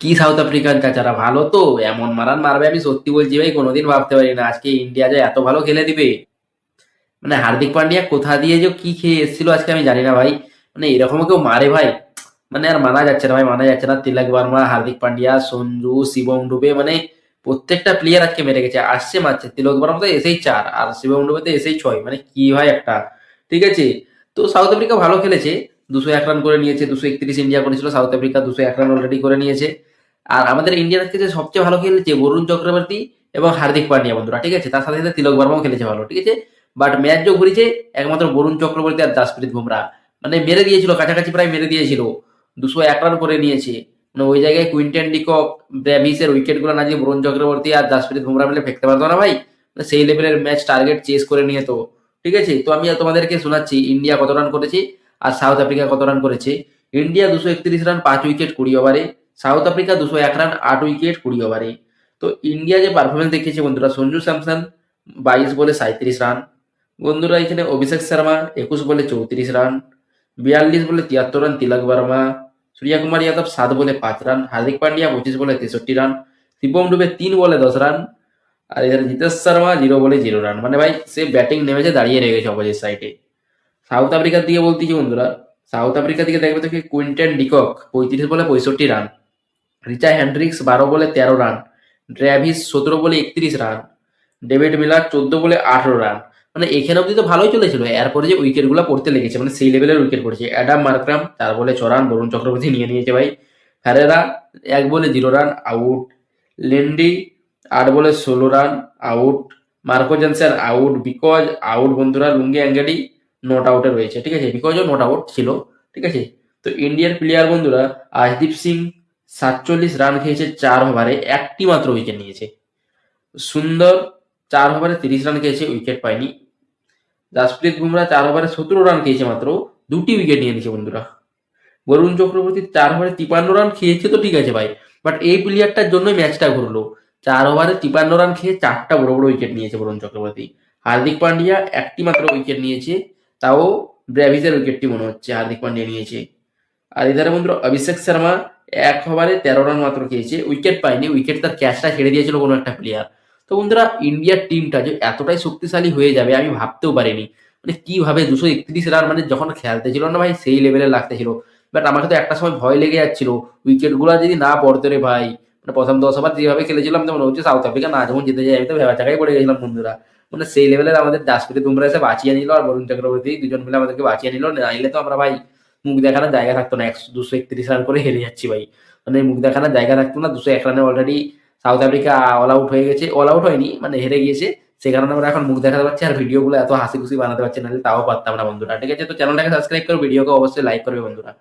কি south African চাচারা, ভালো তো? এমন মারান মারবে আমি সত্যি বলছি ভাই, কোনোদিন ভাবতে পারি না। আজকে ইন্ডিয়া যে এত ভালো খেলে দিবে। মানে হার্দিক পান্ডিয়া কোথা দিয়ে যে কি খেয়ে এসেছিল আজকে আমি জানি না ভাই। মানে এরকম কেউ মারে ভাই। মানে আর মানা যাচ্ছে না ভাই, মানা যাচ্ছে না। তিলক বর্মা, হার্দিক পান্ডিয়া, সঞ্জু, শিবম ডুবে মানে প্রত্যেকটা প্লেয়ার আজকে মেরে গেছে। আসছে, মারছে। তিলক বর্মা তো এসেই চার, আর শিবম ডুবে তো এসেই ছয়। মানে কি ভাই একটা। ঠিক আছে? তো সাউথ আফ্রিকা ভালো খেলেছে। দুশো এক রান করে নিয়েছে, দুশো একত্রিশ ইন্ডিয়া করেছিল সাউথ আফ্রিকা, দুশো এক রান অলরেডি করে নিয়েছে। আর আমাদের ইন্ডিয়ার যে সবচেয়ে ভালো খেলেছে বরুণ চক্রবর্তী এবং হার্দিক পান্ডিয়া বন্ধুরা, ঠিক আছে? তার সাথে সাথে তিলক বর্মাও খেলেছে ভালো, ঠিক আছে? বাট ম্যাচ যে ঘুরেছে, একমাত্র বরুণ চক্রবর্তী আর জাসপ্রীত বুমরা। মানে মেরে দিয়েছিল, কাছাকাছি প্রায় মেরে দিয়েছিল। দুশো এক রান করে নিয়েছে। মানে ওই জায়গায় কুইন্টেন ডিকক ব্র্যাভিসের উইকেটগুলো না যে বরুণ চক্রবর্তী আর জাসপ্রীত বুমরা মিলে ফেঁকতে পারতো না ভাই? মানে সেই লেভেলের ম্যাচ টার্গেট চেস করে নিয়ে তো, ঠিক আছে? তো আমি তোমাদেরকে শোনাচ্ছি ইন্ডিয়া কত রান করেছে আর সাউথ আফ্রিকা কত রান করেছে? ইন্ডিয়া দুশো একত্রিশ রান পাঁচ উইকেট কুড়ি ওভারে সাউথ আফ্রিকা দুশো এক রান, আট উইকেট, কুড়ি ওভারে। তো ইন্ডিয়া যে পারফরমেন্স দেখিয়েছে বন্ধুরা, সঞ্জু স্যামসন বাইশ বলে সাঁত্রিশ রান। বন্ধুরা এখানে অভিষেক শর্মা একুশ বলে চৌত্রিশ রান। বিয়াল্লিশ বলে তিয়াত্তর রান তিলক বর্মা। সূর্য কুমার যাদব সাত বলে পাঁচ রান। হার্দিক পান্ডিয়া পঁচিশ বলে তেষট্টি রান। শিবম ডুবে তিন বলে দশ রান। আর এখানে জিতেশ শর্মা জিরো বলে জিরো রান। মানে ভাই, সে ব্যাটিং নেমেছে, দাঁড়িয়ে রয়ে গেছে অপোজিট সাইডে সাউথ আফ্রিকার দিকে বলতেছি বন্ধুরা, সাউথ আফ্রিকার দিকে দেখবে থেকে কুইন্টেন ডিকক পঁয়ত্রিশ বলে পঁয়ষট্টি রান। রিচা হ্যান্ড্রিক্স বারো বলে তেরো রান ড্র্যাভিস সতেরো বলে একত্রিশ রান, ডেভিড মিলার চোদ্দ বলে আঠেরো রান। মানে এখানে অব্দি তো ভালোই চলেছিল, এরপরে যে উইকেটগুলো পড়তে লেগেছে মানে সেই লেভেলের উইকেট পড়েছে। অ্যাডাম মার্ক্রাম, চার বলে ছ রান, বরুণ চক্রবর্তী নিয়ে নিয়েছে ভাই। ফ্যারেরা, এক বলে জিরো রান, আউট। লেন্ডি, আট বলে ষোলো run, out. Marco Jansen out because, out বন্ধুরা লুঙ্গি অ্যাঙ্গেলি নট আউটে রয়েছে, ঠিক আছে? বিকজও নট আউট ছিল, ঠিক আছে? তো ইন্ডিয়ার প্লেয়ার বন্ধুরা, আশদীপ সিং সাতচল্লিশ রান খেয়েছে চার ওভারে একটি মাত্র উইকেট নিয়েছে। সুন্দর চার ওভারে তিরিশ রান খেয়েছে উইকেট পায়নি। জাসপ্রীত বুমরা চার ওভারে সতেরো রান খেয়েছে মাত্র, দুটি উইকেট নিয়ে নিয়েছে বন্ধুরা। বরুণ চক্রবর্তী চার ওভারে তিপান্ন রান খেয়েছে তো ঠিক আছে ভাই বাট এই প্লেয়ারটার জন্যই ম্যাচটা ঘুরলো। চার ওভারে তিপান্ন রান খেয়ে চারটা বড় বড় উইকেট নিয়েছে বরুণ চক্রবর্তী। হার্দিক পান্ডিয়া একটি মাত্র উইকেট নিয়েছে, তাও ব্র্যাভিসের উইকেটটি মনে হচ্ছে হার্দিক পান্ডিয়া নিয়েছে। আর এধারে বন্ধুরা, অভিষেক শর্মা এক ওভারে তেরো রান মাত্র খেয়েছে উইকেট পায়নি উইকেট তার ক্যাচটা ছেড়ে দিয়েছিল কোনো একটা প্লেয়ার তো বন্ধুরা ইন্ডিয়ার টিমটা যে এতটাই শক্তিশালী হয়ে যাবে আমি ভাবতেও পারিনি। মানে কীভাবে দুশো একত্রিশ রান মানে যখন খেলতে ছিল না ভাই, সেই লেভেলে লাগতেছিল বাট আমাকে তো একটা সময় ভয় লেগে যাচ্ছিল উইকেটগুলো যদি না পড়তে রে ভাই। মানে প্রথম দশ ওভার যেভাবে খেলেছিলাম তো মনে হচ্ছে সাউথ আফ্রিকা না, যখন জিতে যাই আমি তো ভেবা চাকাই পড়ে গেছিলাম বন্ধুরা। মানে সেই লেভেলের আমাদের জাসপ্রীত বুমরা এসে বাঁচিয়ে নিল আর বরুণ চক্রবর্তী দুজন মিলে আমাদেরকে বাঁচিয়ে নিল নাইলে তো আমরা ভাই মুখ দেখানোর জায়গা থাকতো না। একশো, দুশো একত্রিশ রান করে হেরে যাচ্ছি ভাই। মানে মুখ দেখানোর জায়গা থাকতো না। দুশো এক রানে already South Africa all out হয়ে গেছে। অল আউট হয়নি মানে হেরে গিয়েছে। সে কারণে আমরা এখন মুখ দেখাতে পারছি আর ভিডিওগুলো এত হাসি খুশি বানাতে পারছি না। তাও পারতাম না বন্ধুরা। ঠিক আছে? তো চ্যানেলটাকে সাবস্ক্রাইব করো ভিডিওকে অবশ্যই লাইক করবে বন্ধুরা।